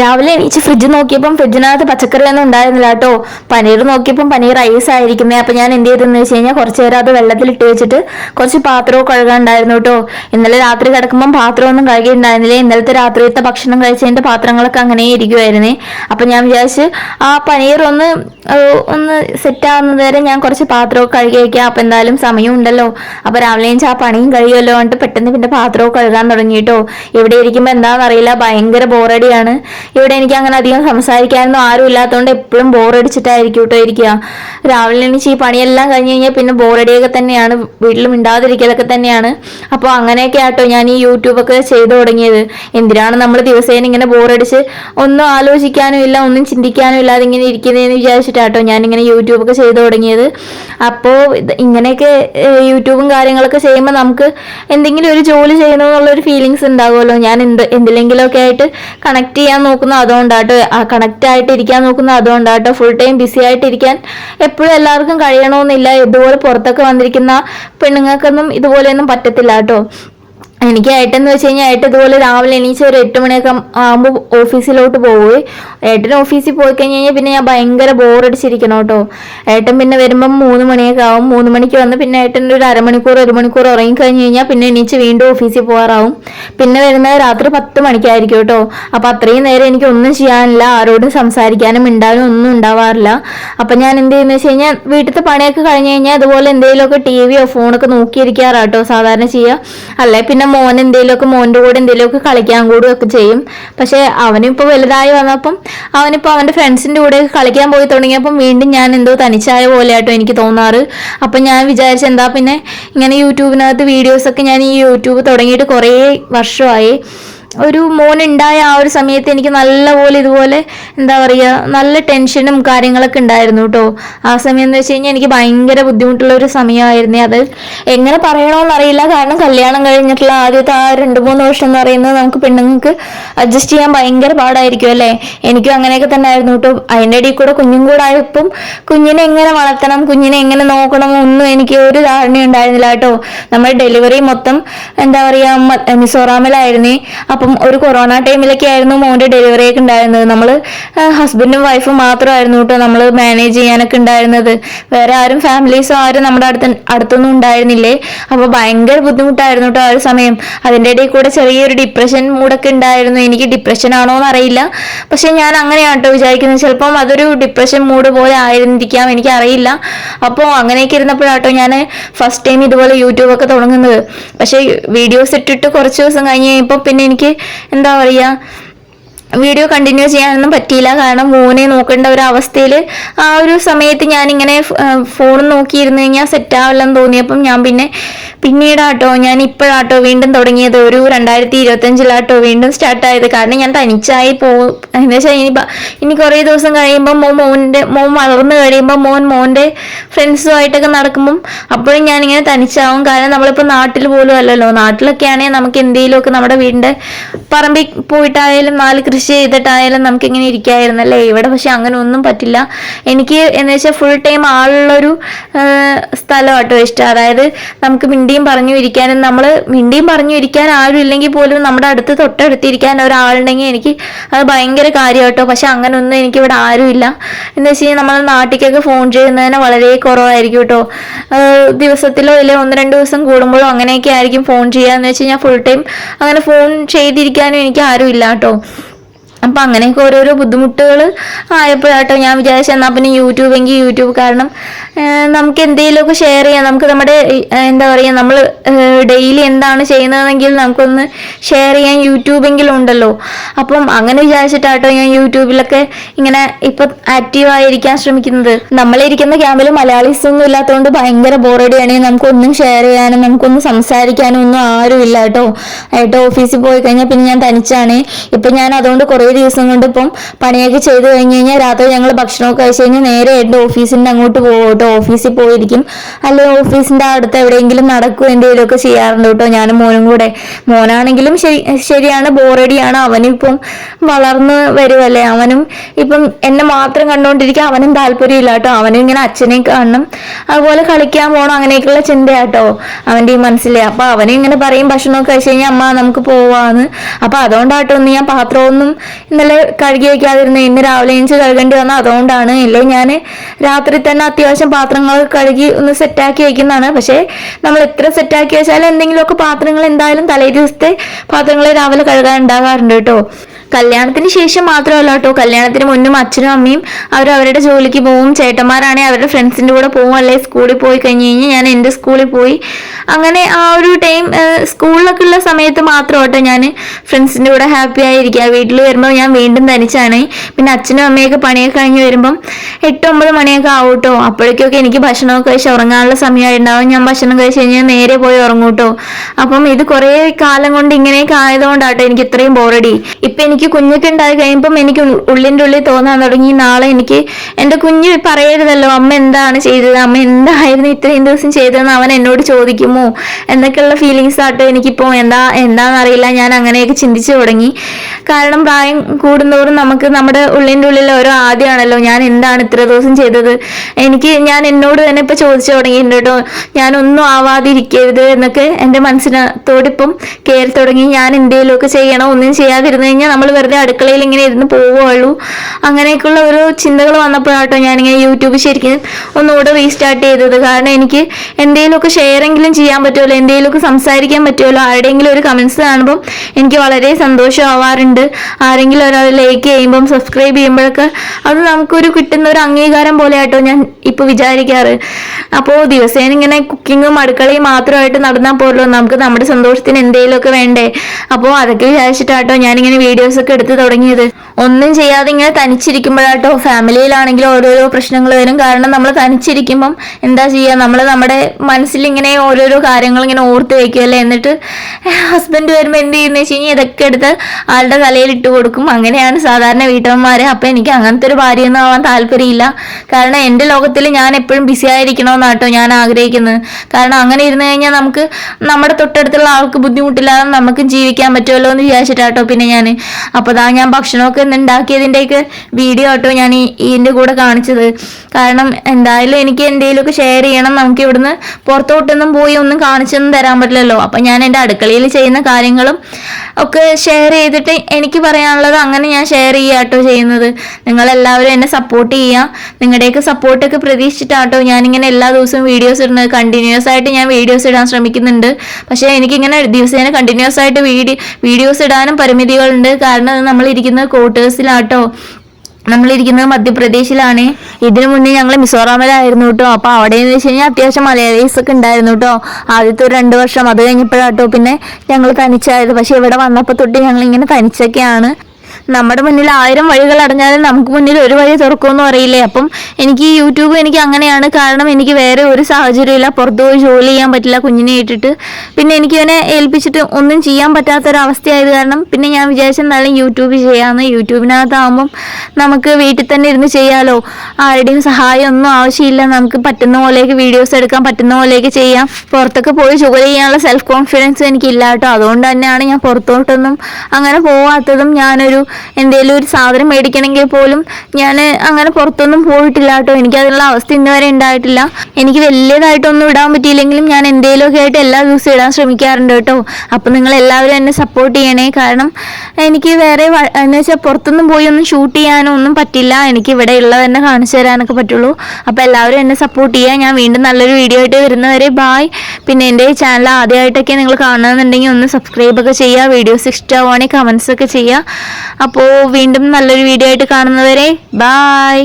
രാവിലെ എണീച്ച് ഫ്രിഡ്ജ് നോക്കിയപ്പം ഫ്രിഡ്ജിനകത്ത് പച്ചക്കറി ഒന്നും ഉണ്ടായിരുന്നില്ല കേട്ടോ. പനീർ നോക്കിയപ്പം പനീർ ഐസ് ആയിരിക്കുന്നത് അപ്പം ഞാൻ എന്ത് ചെയ്തെന്ന് വെച്ച് കഴിഞ്ഞാൽ കുറച്ച് നേരം അത് വെള്ളത്തിൽ ഇട്ട് വെച്ചിട്ട് കുറച്ച് പാത്രവും കഴുകാണ്ടായിരുന്നു കേട്ടോ. ഇന്നലെ രാത്രി കിടക്കുമ്പം പാത്രമൊന്നും കഴുകിയിട്ടുണ്ടായിരുന്നില്ല? ഇന്നലത്തെ രാത്രിയത്തെ ഭക്ഷണം കഴിച്ചതിന്റെ പാത്രങ്ങളൊക്കെ അങ്ങനെ ഇരിക്കുമായിരുന്നേ അപ്പം ഞാൻ വിചാരിച്ച് ആ പനീർ ഒന്ന് ഒന്ന് സെറ്റ് ആവുന്നത് വരെ ഞാൻ കുറച്ച് പാത്രമൊക്കെ കഴുകി വയ്ക്കാം അപ്പം എന്തായാലും സമയം ഉണ്ടല്ലോ. അപ്പം രാവിലെ ആ പണിയും കഴിയുമല്ലോ. എന്നിട്ട് പെട്ടെന്ന് പിന്നെ പാത്രമൊക്കെ കഴുകാൻ തുടങ്ങി കേട്ടോ. ഇവിടെ ഇരിക്കുമ്പോൾ എന്താണെന്ന് അറിയില്ല ഭയങ്കര ബോറടിയാണ് ഇവിടെ എനിക്ക് അങ്ങനെ അധികം സംസാരിക്കാനൊന്നും ആരും ഇല്ലാത്തതുകൊണ്ട് എപ്പോഴും ബോറടിച്ചിട്ടായിരിക്കും കേട്ടോ ഇരിക്കുക രാവിലെ എണീച്ച് ഈ പണിയെല്ലാം കഴിഞ്ഞ് കഴിഞ്ഞാൽ പിന്നെ ബോറടിയൊക്കെ തന്നെയാണ്. വീട്ടിൽ മിണ്ടാതിരിക്കലൊക്കെ തന്നെയാണ്. അപ്പോൾ അങ്ങനെയൊക്കെ ആട്ടോ ഞാൻ ഈ യൂട്യൂബൊക്കെ ചെയ്തു തുടങ്ങിയത്. എന്തിനാണ് നമ്മൾ ദിവസേന ഇങ്ങനെ ബോറടിച്ച് ഒന്നും ആലോചിക്കാനും ഇല്ല ഒന്നും ചിന്തിക്കാനും ഇല്ലാതെ ഇങ്ങനെ ഇരിക്കുന്നതെന്ന് വിചാരിച്ചിട്ടാട്ടോ ഞാനിങ്ങനെ യൂട്യൂബൊക്കെ ചെയ്തു തുടങ്ങിയത്. അപ്പോൾ ഇങ്ങനെയൊക്കെ യൂട്യൂബും കാര്യങ്ങളൊക്കെ ചെയ്യുമ്പോൾ നമുക്ക് എന്തെങ്കിലും ഒരു ജോലി ചെയ്യണമെന്നുള്ളൊരു ഫീലിങ്സ് ഉണ്ടാകുമല്ലോ ഞാൻ എന്ത് എന്തിലെങ്കിലുമൊക്കെ ആയിട്ട് കണക്ട് ചെയ്യാൻ നോക്കുന്ന അതുകൊണ്ടാട്ടോ കണക്റ്റ് ആയിട്ട് ഇരിക്കാൻ നോക്കുന്ന അതുകൊണ്ടാട്ടോ ഫുൾ ടൈം ബിസി ആയിട്ടിരിക്കാൻ എപ്പോഴും എല്ലാവർക്കും കഴിയണമെന്നില്ല. ഇതുപോലെ പുറത്തൊക്കെ വന്നിരിക്കുന്ന പെണ്ണുങ്ങൾക്കൊന്നും ഇതുപോലെയൊന്നും പറ്റത്തില്ല കേട്ടോ എനിക്ക് ഏട്ടെന്ന് വെച്ച് കഴിഞ്ഞാൽ ഏട്ടൻ ഇതുപോലെ രാവിലെ എണീച്ച് ഒരു എട്ട് മണിയൊക്കെ ആകുമ്പോൾ ഓഫീസിലോട്ട് പോവുകയെ ഏട്ടൻ ഓഫീസിൽ പോയി കഴിഞ്ഞ് കഴിഞ്ഞാൽ പിന്നെ ഞാൻ ഭയങ്കര ബോറടിച്ചിരിക്കണം കേട്ടോ. ഏട്ടൻ പിന്നെ വരുമ്പം മൂന്ന് മണിയൊക്കെ ആവും. മൂന്ന് മണിക്ക് വന്ന് പിന്നെ ഏട്ടൻ ഒരു അരമണിക്കൂർ ഒരു മണിക്കൂർ ഉറങ്ങി കഴിഞ്ഞ് കഴിഞ്ഞാൽ പിന്നെ എണീച്ച് വീണ്ടും ഓഫീസിൽ പോകാറാവും പിന്നെ വരുന്നത് രാത്രി പത്ത് മണിക്കായിരിക്കും കേട്ടോ. അപ്പം അത്രയും നേരം എനിക്ക് ഒന്നും ചെയ്യാനില്ല. ആരോടും സംസാരിക്കാനും മിണ്ടാനും ഒന്നും ഉണ്ടാവാറില്ല. അപ്പം ഞാൻ എന്ത് ചെയ്യുന്നത് വെച്ച് കഴിഞ്ഞാൽ വീട്ടിലത്തെ പണിയൊക്കെ കഴിഞ്ഞ് കഴിഞ്ഞാൽ അതുപോലെ എന്തെങ്കിലുമൊക്കെ ടി വിയോ ഫോണൊക്കെ നോക്കിയിരിക്കാറാട്ടോ സാധാരണ ചെയ്യുക അല്ലെ പിന്നെ മോൻ എന്തെങ്കിലുമൊക്കെ മോന്റെ കൂടെ എന്തെങ്കിലുമൊക്കെ കളിക്കാൻ കൂടുകയൊക്കെ ചെയ്യും. പക്ഷേ അവനിപ്പോൾ വലുതായി വന്നപ്പം അവനിപ്പോൾ അവന്റെ ഫ്രണ്ട്സിന്റെ കൂടെ കളിക്കാൻ പോയി തുടങ്ങിയപ്പം വീണ്ടും ഞാൻ എന്തോ തനിച്ചായ പോലെയാട്ടോ എനിക്ക് തോന്നാറ്. അപ്പം ഞാൻ വിചാരിച്ച എന്താ പിന്നെ ഇങ്ങനെ യൂട്യൂബിനകത്ത് വീഡിയോസൊക്കെ ഞാൻ ഈ യൂട്യൂബ് തുടങ്ങിയിട്ട് കുറേ വർഷമായി. ഒരു മോനുണ്ടായ ആ ഒരു സമയത്ത് എനിക്ക് നല്ലപോലെ ഇതുപോലെ എന്താ പറയുക നല്ല ടെൻഷനും കാര്യങ്ങളൊക്കെ ഉണ്ടായിരുന്നു കേട്ടോ ആ സമയം എന്ന് വെച്ച് കഴിഞ്ഞാൽ എനിക്ക് ഭയങ്കര ബുദ്ധിമുട്ടുള്ള ഒരു സമയമായിരുന്നു അത്. എങ്ങനെ പറയണമെന്ന് അറിയില്ല. കാരണം കല്യാണം കഴിഞ്ഞിട്ടുള്ള ആദ്യത്തെ ആ രണ്ട് മൂന്ന് വർഷം എന്ന് പറയുന്നത് നമുക്ക് പെണ്ണുങ്ങൾക്ക് അഡ്ജസ്റ്റ് ചെയ്യാൻ ഭയങ്കര പാടായിരിക്കും അല്ലേ? എനിക്കും അങ്ങനെയൊക്കെ തന്നെ ആയിരുന്നു കേട്ടോ അതിന്റെ ഇടയിൽ കൂടെ കുഞ്ഞും കൂടെ ആയപ്പം കുഞ്ഞിനെ എങ്ങനെ വളർത്തണം കുഞ്ഞിനെ എങ്ങനെ നോക്കണം ഒന്നും എനിക്ക് ഒരു ധാരണ ഉണ്ടായിരുന്നില്ല കേട്ടോ നമ്മുടെ ഡെലിവറി മൊത്തം എന്താ പറയുക മിസോറാമിലായിരുന്നേ. അപ്പം ഒരു കൊറോണ ടൈമിലൊക്കെ ആയിരുന്നു മോന്റെ ഡെലിവറി ഒക്കെ ഉണ്ടായിരുന്നത്. നമ്മൾ ഹസ്ബൻഡും വൈഫും മാത്രമായിരുന്നു കേട്ടോ നമ്മൾ മാനേജ് ചെയ്യാനൊക്കെ ഉണ്ടായിരുന്നത്. വേറെ ആരും ഫാമിലീസും ആരും നമ്മുടെ അടുത്ത് അടുത്തൊന്നും ഉണ്ടായിരുന്നില്ലേ? അപ്പോൾ ഭയങ്കര ബുദ്ധിമുട്ടായിരുന്നു കേട്ടോ ആ ഒരു സമയം. അതിന്റെ ഇടയിൽ കൂടെ ചെറിയൊരു ഡിപ്രഷൻ മൂടൊക്കെ ഉണ്ടായിരുന്നു. എനിക്ക് ഡിപ്രഷൻ ആണോ എന്ന് അറിയില്ല പക്ഷെ ഞാൻ അങ്ങനെയാണ് കേട്ടോ വിചാരിക്കുന്നത്. ചിലപ്പം അതൊരു ഡിപ്രഷൻ മൂഡ് പോലെ ആയിരുന്നിരിക്കാം. എനിക്കറിയില്ല. അപ്പോൾ അങ്ങനെയൊക്കെ ഇരുന്നപ്പോഴാട്ടോ ഞാൻ ഫസ്റ്റ് ടൈം ഇതുപോലെ യൂട്യൂബൊക്കെ തുടങ്ങുന്നത്. പക്ഷേ വീഡിയോസ് ഇട്ടിട്ട് കുറച്ച് ദിവസം കഴിഞ്ഞ് കഴിഞ്ഞപ്പോൾ പിന്നെ എനിക്ക് എന്താ പറയുക വീഡിയോ കണ്ടിന്യൂ ചെയ്യാനൊന്നും പറ്റിയില്ല. കാരണം മോനെ നോക്കേണ്ട ഒരു അവസ്ഥയിൽ ആ ഒരു സമയത്ത് ഞാനിങ്ങനെ ഫോൺ നോക്കിയിരുന്നു കഴിഞ്ഞാൽ സെറ്റ് ആവില്ലെന്ന് തോന്നിയപ്പം ഞാൻ പിന്നെ പിന്നീടാട്ടോ ഞാൻ ഇപ്പോഴാട്ടോ വീണ്ടും തുടങ്ങിയത്. ഒരു രണ്ടായിരത്തി ഇരുപത്തഞ്ചിലാട്ടോ വീണ്ടും സ്റ്റാർട്ട് ആയത്. കാരണം ഞാൻ തനിച്ചായി പോകും എന്ന് വെച്ചാൽ ഇനി ഇനി കുറേ ദിവസം കഴിയുമ്പോൾ മോൻ മോന്റെ മോൻ വളർന്നു കഴിയുമ്പോൾ മോൻ മോന്റെ ഫ്രണ്ട്സുമായിട്ടൊക്കെ നടക്കുമ്പം അപ്പോഴും ഞാനിങ്ങനെ തനിച്ചാവും. കാരണം നമ്മളിപ്പോൾ നാട്ടിൽ പോലും അല്ലല്ലോ. നാട്ടിലൊക്കെ ആണെങ്കിൽ നമുക്ക് എന്തെങ്കിലുമൊക്കെ നമ്മുടെ വീടിന്റെ പറമ്പിൽ പോയിട്ടായാലും നാല് കൃഷി ചെയ്തിട്ടായാലും നമുക്ക് ഇങ്ങനെ ഇരിക്കായിരുന്നല്ലേ? ഇവിടെ പക്ഷെ അങ്ങനെ ഒന്നും പറ്റില്ല. എനിക്ക് എന്ന് വെച്ചാൽ ഫുൾ ടൈം ആളുള്ളൊരു സ്ഥലമാട്ടോ ഇഷ്ടം. അതായത് നമുക്ക് മിണ്ടിയും പറഞ്ഞു ഇരിക്കാനും നമ്മൾ മിണ്ടിയും പറഞ്ഞു ഇരിക്കാൻ ആരും ഇല്ലെങ്കിൽ പോലും നമ്മുടെ അടുത്ത് തൊട്ടടുത്തിരിക്കാൻ ഒരാളുണ്ടെങ്കിൽ എനിക്ക് അത് ഭയങ്കര കാര്യമാട്ടോ പക്ഷെ അങ്ങനെ ഒന്നും എനിക്ക് ഇവിടെ ആരുമില്ല എന്ന് വെച്ച് കഴിഞ്ഞാൽ നമ്മൾ നാട്ടിലേക്കൊക്കെ ഫോൺ ചെയ്യുന്നതിന് വളരെ കുറവായിരിക്കും കേട്ടോ ദിവസത്തിലോ ഇല്ല ഒന്ന് രണ്ട് ദിവസം കൂടുമ്പോഴോ അങ്ങനെയൊക്കെ ആയിരിക്കും ഫോൺ ചെയ്യുക എന്ന് വെച്ച് കഴിഞ്ഞാൽ ഫുൾ ടൈം അങ്ങനെ ഫോൺ ചെയ്തിരിക്കാനും എനിക്ക് ആരും ഇല്ല കേട്ടോ അപ്പം അങ്ങനെയൊക്കെ ഓരോരോ ബുദ്ധിമുട്ടുകൾ ആയപ്പോഴാട്ടോ ഞാൻ വിചാരിച്ചു എന്നാൽ പിന്നെ യൂട്യൂബ് എങ്കിൽ യൂട്യൂബ് കാരണം നമുക്ക് എന്തെങ്കിലുമൊക്കെ ഷെയർ ചെയ്യാം. നമുക്ക് നമ്മുടെ എന്താ പറയുക നമ്മൾ ഡെയിലി എന്താണ് ചെയ്യുന്നതെങ്കിൽ നമുക്കൊന്ന് ഷെയർ ചെയ്യാൻ യൂട്യൂബെങ്കിലും ഉണ്ടല്ലോ. അപ്പം അങ്ങനെ വിചാരിച്ചിട്ടാട്ടോ ഞാൻ യൂട്യൂബിലൊക്കെ ഇങ്ങനെ ഇപ്പം ആക്റ്റീവായിരിക്കാൻ ശ്രമിക്കുന്നത്. നമ്മളിരിക്കുന്ന ക്യാമ്പിൽ മലയാളീസ് ഒന്നും ഇല്ലാത്തതുകൊണ്ട് ഭയങ്കര ബോറടിയാണ് നമുക്കൊന്നും ഷെയർ ചെയ്യാനും നമുക്കൊന്നും സംസാരിക്കാനും ഒന്നും ആരുമില്ല കേട്ടോ ഏട്ടോ ഓഫീസിൽ പോയി കഴിഞ്ഞാൽ പിന്നെ ഞാൻ തനിച്ചാണ്. ഇപ്പം ഞാൻ അതുകൊണ്ട് കുറേ ദിവസം കൊണ്ട് ഇപ്പം പണിയൊക്കെ ചെയ്ത് കഴിഞ്ഞ് കഴിഞ്ഞാൽ രാത്രി ഞങ്ങൾ ഭക്ഷണമൊക്കെ കഴിച്ച് കഴിഞ്ഞാൽ നേരെ എന്റെ ഓഫീസിന്റെ അങ്ങോട്ട് പോകും കേട്ടോ. ഓഫീസിൽ പോയിരിക്കും. അല്ലെങ്കിൽ ഓഫീസിന്റെ അടുത്ത് എവിടെയെങ്കിലും നടക്കുകയോ എന്തെങ്കിലുമൊക്കെ ചെയ്യാറുണ്ട് കേട്ടോ. ഞാനും മോനും കൂടെ. മോനാണെങ്കിലും ശരി ശരിയാണ് ബോറടിയാണ് അവനിപ്പം വളർന്ന് വരുമല്ലേ അവനും ഇപ്പം എന്നെ മാത്രം കണ്ടുകൊണ്ടിരിക്കുക അവനും താല്പര്യമില്ല കേട്ടോ. അവനും ഇങ്ങനെ അച്ഛനെ കാണണം. അതുപോലെ കളിക്കാൻ പോകണം അങ്ങനെയൊക്കെയുള്ള ചിന്തയാട്ടോ അവന്റെ ഈ മനസ്സിലെ. അപ്പം അവനും ഇങ്ങനെ പറയും ഭക്ഷണമൊക്കെ കഴിച്ച് കഴിഞ്ഞാൽ അമ്മ നമുക്ക് പോവാന്ന്. അപ്പം അതുകൊണ്ടാട്ടോ ഒന്ന് ഞാൻ പാത്രമൊന്നും ഇന്നലെ കഴുകി വയ്ക്കാതിരുന്ന ഇന്ന് രാവിലെ എണീച്ച് കഴുകേണ്ടി വന്ന അതുകൊണ്ടാണ്. ഇല്ലേ ഞാൻ രാത്രി തന്നെ അത്യാവശ്യം പാത്രങ്ങൾ കഴുകി ഒന്ന് സെറ്റാക്കി വയ്ക്കുന്നതാണ് പക്ഷേ നമ്മൾ എത്ര സെറ്റാക്കി വെച്ചാലും എന്തെങ്കിലുമൊക്കെ പാത്രങ്ങൾ എന്തായാലും തലേ ദിവസത്തെ പാത്രങ്ങൾ രാവിലെ കഴുകാൻ ഉണ്ടാകാറുണ്ട് കേട്ടോ. കല്യാണത്തിന് ശേഷം മാത്രമല്ല കേട്ടോ. കല്യാണത്തിന് മുന്നും അച്ഛനും അമ്മയും അവർ അവരുടെ ജോലിക്ക് പോവും. ചേട്ടന്മാരാണെങ്കിൽ അവരുടെ ഫ്രണ്ട്സിന്റെ കൂടെ പോവും. അല്ലെ? സ്കൂളിൽ പോയി കഴിഞ്ഞ് കഴിഞ്ഞാൽ ഞാൻ എന്റെ സ്കൂളിൽ പോയി. അങ്ങനെ ആ ഒരു ടൈം സ്കൂളിലൊക്കെ ഉള്ള സമയത്ത് മാത്രം കേട്ടോ ഞാൻ ഫ്രണ്ട്സിന്റെ കൂടെ ഹാപ്പി ആയിരിക്കുക. വീട്ടിൽ വരുമ്പോൾ ഞാൻ വീണ്ടും തനിച്ചാണ്. പിന്നെ അച്ഛനും അമ്മയൊക്കെ പണിയൊക്കെ കഴിഞ്ഞ് വരുമ്പം എട്ട് ഒമ്പത് മണിയൊക്കെ ആവും കേട്ടോ. അപ്പോഴേക്കൊക്കെ എനിക്ക് ഭക്ഷണമൊക്കെ കഴിച്ച് ഉറങ്ങാനുള്ള സമയമായിട്ടുണ്ടാവും. ഞാൻ ഭക്ഷണം കഴിച്ച് കഴിഞ്ഞാൽ നേരെ പോയി ഉറങ്ങും കേട്ടോ. അപ്പം ഇത് കുറേ കാലം കൊണ്ട് ഇങ്ങനെയൊക്കെ ആയതുകൊണ്ടാട്ടോ എനിക്ക് ഇത്രയും ബോറടി. ഇപ്പൊ എനിക്ക് കുഞ്ഞൊക്കെ ഉണ്ടായി കഴിയുമ്പം എനിക്ക് ഉള്ളിന്റെ ഉള്ളിൽ തോന്നാൻ തുടങ്ങി. നാളെ എനിക്ക് എന്റെ കുഞ്ഞ് പറയരുതല്ലോ അമ്മ എന്താണ് ചെയ്തത്? അമ്മ എന്തായിരുന്നു ഇത്രയും ദിവസം ചെയ്തതെന്ന് അവൻ എന്നോട് ചോദിക്കുമോ? എന്നൊക്കെയുള്ള ഫീലിങ്സ് ആട്ടോ എനിക്കിപ്പോൾ എന്താ എന്താണെന്നറിയില്ല ഞാൻ അങ്ങനെയൊക്കെ ചിന്തിച്ചു തുടങ്ങി. കാരണം പ്രായം കൂടുന്തോറും നമുക്ക് നമ്മുടെ ഉള്ളിന്റെ ഉള്ളിൽ ഓരോ ആദ്യമാണല്ലോ ഞാൻ എന്താണ് ഇത്ര ദിവസം ചെയ്തത്? എനിക്ക് ഞാൻ എന്നോട് തന്നെ ഇപ്പോൾ ചോദിച്ചു തുടങ്ങിയിട്ടുണ്ട് കേട്ടോ ഞാനൊന്നും ആവാതിരിക്കരുത് എന്നൊക്കെ എന്റെ മനസ്സിനോടിപ്പം കയറി തുടങ്ങി. ഞാൻ എന്തെങ്കിലുമൊക്കെ ചെയ്യണോ ഒന്നും ചെയ്യാതിരുന്നു കഴിഞ്ഞാൽ നമ്മൾ വെറുതെ അടുക്കളയിൽ ഇങ്ങനെ ഇരുന്ന് പോവുകയുള്ളൂ. അങ്ങനെയൊക്കെയുള്ള ഓരോ ചിന്തകൾ വന്നപ്പോഴാട്ടോ ഞാനിങ്ങനെ യൂട്യൂബ് ശരിക്കും ഒന്നുകൂടെ റീസ്റ്റാർട്ട് ചെയ്തത്. കാരണം എനിക്ക് എന്തെങ്കിലുമൊക്കെ ഷെയറെങ്കിലും ചെയ്യാൻ പറ്റുമല്ലോ എന്തെങ്കിലുമൊക്കെ സംസാരിക്കാൻ പറ്റുമല്ലോ ആരുടെയെങ്കിലും ഒരു കമൻസ് കാണുമ്പം എനിക്ക് വളരെ സന്തോഷമാവാറുണ്ട്. ആരെങ്കിലും ഒരാൾ ലൈക്ക് ചെയ്യുമ്പം സബ്സ്ക്രൈബ് ചെയ്യുമ്പോഴൊക്കെ അത് നമുക്കൊരു കിട്ടുന്ന ഒരു അംഗീകാരം പോലെ ഞാൻ ഇപ്പോൾ വിചാരിക്കാറ്. അപ്പോൾ ദിവസേന ഇങ്ങനെ കുക്കിങ്ങും അടുക്കളയും മാത്രമായിട്ട് നടന്നാൽ പോലോ നമുക്ക് നമ്മുടെ സന്തോഷത്തിന് എന്തെങ്കിലുമൊക്കെ വേണ്ടേ. അപ്പോൾ അതൊക്കെ വിചാരിച്ചിട്ടാട്ടോ ഞാനിങ്ങനെ വീഡിയോസ് ഒക്കെ എടുത്തു തുടങ്ങിയത്. ഒന്നും ചെയ്യാതെ ഇങ്ങനെ തനിച്ചിരിക്കുമ്പോഴാട്ടോ ഫാമിലിയിലാണെങ്കിലും ഓരോരോ പ്രശ്നങ്ങൾ വരും. കാരണം നമ്മൾ തനിച്ചിരിക്കുമ്പം എന്താ ചെയ്യുക? നമ്മൾ നമ്മുടെ മനസ്സിൽ ഇങ്ങനെ ഓരോരോ കാര്യങ്ങൾ ഇങ്ങനെ ഓർത്ത് വെക്കുമല്ലേ എന്നിട്ട് ഹസ്ബൻഡ് വരുമ്പോൾ എന്ത് ചെയ്യുന്നത് വെച്ച് കഴിഞ്ഞാൽ ഇതൊക്കെ എടുത്ത് ആളുടെ തലയിൽ ഇട്ട് കൊടുക്കും. അങ്ങനെയാണ് സാധാരണ വീട്ടമ്മമാർ അപ്പം എനിക്ക് അങ്ങനത്തെ ഒരു ഭാര്യയൊന്നും ആവാൻ താല്പര്യമില്ല. കാരണം എന്റെ ലോകത്തിൽ ഞാൻ എപ്പോഴും ബിസി ആയിരിക്കണമെന്നാട്ടോ ഞാൻ ആഗ്രഹിക്കുന്നത്. കാരണം അങ്ങനെ ഇരുന്ന് കഴിഞ്ഞാൽ നമുക്ക് നമ്മുടെ തൊട്ടടുത്തുള്ള ആൾക്ക് ബുദ്ധിമുട്ടില്ലാതെ നമുക്കും ജീവിക്കാൻ പറ്റുമല്ലോ എന്ന് വിചാരിച്ചിട്ടാട്ടോ പിന്നെ ഞാൻ അപ്പോൾ ഇതാ ഞാൻ ഭക്ഷണമൊക്കെ ഇന്ന് ഉണ്ടാക്കിയതിന്റെയൊക്കെ വീഡിയോ ആട്ടോ ഞാൻ ഈ ഇതിന്റെ കൂടെ കാണിച്ചത്. കാരണം എന്തായാലും എനിക്ക് എന്തെങ്കിലുമൊക്കെ ഷെയർ ചെയ്യണം നമുക്ക് ഇവിടുന്ന് പുറത്തോട്ടൊന്നും പോയി ഒന്നും കാണിച്ചൊന്നും തരാൻ പറ്റില്ലല്ലോ. അപ്പം ഞാൻ എന്റെ അടുക്കളയിൽ ചെയ്യുന്ന കാര്യങ്ങളും ഒക്കെ ഷെയർ ചെയ്തിട്ട് എനിക്ക് പറയാനുള്ളത് അങ്ങനെ ഞാൻ ഷെയർ ചെയ്യാട്ടോ ചെയ്യുന്നത്. നിങ്ങളെല്ലാവരും എന്നെ സപ്പോർട്ട് ചെയ്യുക നിങ്ങളുടെയൊക്കെ സപ്പോർട്ടൊക്കെ പ്രതീക്ഷിച്ചിട്ടാട്ടോ ഞാനിങ്ങനെ എല്ലാ ദിവസവും വീഡിയോസ് ഇടുന്നത്. കണ്ടിന്യൂസ് ആയിട്ട് ഞാൻ വീഡിയോസ് ഇടാൻ ശ്രമിക്കുന്നുണ്ട്. പക്ഷേ എനിക്കിങ്ങനെ ദിവസേന കണ്ടിന്യൂസ് ആയിട്ട് വീഡിയോ വീഡിയോസ് ഇടാനും പരിമിതികളുണ്ട്. കാരണം നമ്മൾ നമ്മളിരിക്കുന്നത് ക്വാർട്ടേഴ്സിലാട്ടോ നമ്മളിരിക്കുന്നത് മധ്യപ്രദേശിലാണ്. ഇതിനു മുന്നേ ഞങ്ങൾ മിസോറാമിലായിരുന്നു കേട്ടോ അപ്പൊ അവിടെ എന്ന് വെച്ച് കഴിഞ്ഞാൽ അത്യാവശ്യം മലയാളീസ് ഒക്കെ ഉണ്ടായിരുന്നു കേട്ടോ ആദ്യത്തെ ഒരു രണ്ട് വർഷം. അത് കഴിഞ്ഞപ്പോഴാട്ടോ പിന്നെ ഞങ്ങൾ തനിച്ചായത്. പക്ഷെ ഇവിടെ വന്നപ്പോൾ തൊട്ട് ഞങ്ങൾ ഇങ്ങനെ തനിച്ചൊക്കെയാണ്. നമ്മുടെ മുന്നിൽ ആയിരം വഴികൾ അടഞ്ഞാലും നമുക്ക് മുന്നിൽ ഒരു വഴി തുറക്കുമെന്ന് പറയില്ലേ അപ്പം എനിക്ക് യൂട്യൂബ് എനിക്ക് അങ്ങനെയാണ്. കാരണം എനിക്ക് വേറെ ഒരു സാഹചര്യമില്ല. പുറത്തു പോയി ജോലി ചെയ്യാൻ പറ്റില്ല കുഞ്ഞിനെ ഇട്ടിട്ട്. പിന്നെ എനിക്ക് ഇവനെ ഏൽപ്പിച്ചിട്ട് ഒന്നും ചെയ്യാൻ പറ്റാത്തൊരവസ്ഥയായത് കാരണം പിന്നെ ഞാൻ വിചാരിച്ചെന്തായാലും യൂട്യൂബ് ചെയ്യാമെന്ന്. യൂട്യൂബിനകത്താകുമ്പം നമുക്ക് വീട്ടിൽ തന്നെ ഇരുന്ന് ചെയ്യാമല്ലോ ആരുടെയും സഹായം ഒന്നും ആവശ്യമില്ല. നമുക്ക് പറ്റുന്ന പോലെയൊക്കെ വീഡിയോസ് എടുക്കാൻ പറ്റുന്ന പോലെയൊക്കെ ചെയ്യാം. പുറത്തൊക്കെ പോയി ജോലി ചെയ്യാനുള്ള സെൽഫ് കോൺഫിഡൻസ് എനിക്കില്ല കേട്ടോ. അതുകൊണ്ട് തന്നെയാണ് ഞാൻ പുറത്തോട്ടൊന്നും അങ്ങനെ പോവാത്തതും ഞാനൊരു എന്തെങ്കിലും ഒരു സാധനം മേടിക്കണമെങ്കിൽ പോലും ഞാൻ അങ്ങനെ പുറത്തൊന്നും പോയിട്ടില്ല കേട്ടോ. എനിക്ക് അതിനുള്ള അവസ്ഥ ഇന്ന് വരെ ഉണ്ടായിട്ടില്ല. എനിക്ക് വലിയതായിട്ടൊന്നും ഇടാൻ പറ്റിയില്ലെങ്കിലും ഞാൻ എന്തെങ്കിലുമൊക്കെ ആയിട്ട് എല്ലാ ദിവസവും ഇടാൻ ശ്രമിക്കാറുണ്ട് കേട്ടോ. അപ്പം നിങ്ങൾ എല്ലാവരും എന്നെ സപ്പോർട്ട് ചെയ്യണേ. കാരണം എനിക്ക് വേറെ എന്ന് വെച്ചാൽ പുറത്തൊന്നും പോയി ഒന്നും ഷൂട്ട് ചെയ്യാനോ ഒന്നും പറ്റില്ല. എനിക്ക് ഇവിടെ ഉള്ളത് തന്നെ കാണിച്ചു തരാനൊക്കെ പറ്റുള്ളൂ. അപ്പോൾ എല്ലാവരും എന്നെ സപ്പോർട്ട് ചെയ്യുക. ഞാൻ വീണ്ടും നല്ലൊരു വീഡിയോ ആയിട്ട് വരുന്നവരെ ബായ് പിന്നെ എന്റെ ചാനൽ ആദ്യമായിട്ടൊക്കെ നിങ്ങൾ കാണുന്നുണ്ടെങ്കിൽ ഒന്ന് സബ്സ്ക്രൈബ് ഒക്കെ ചെയ്യുക. വീഡിയോസ് ഇഷ്ടമാവുകയാണെങ്കിൽ കമൻസ് ഒക്കെ ചെയ്യുക. അപ്പോൾ വീണ്ടും നല്ലൊരു വീഡിയോ ആയിട്ട് കാണുന്നവരെ ബായ്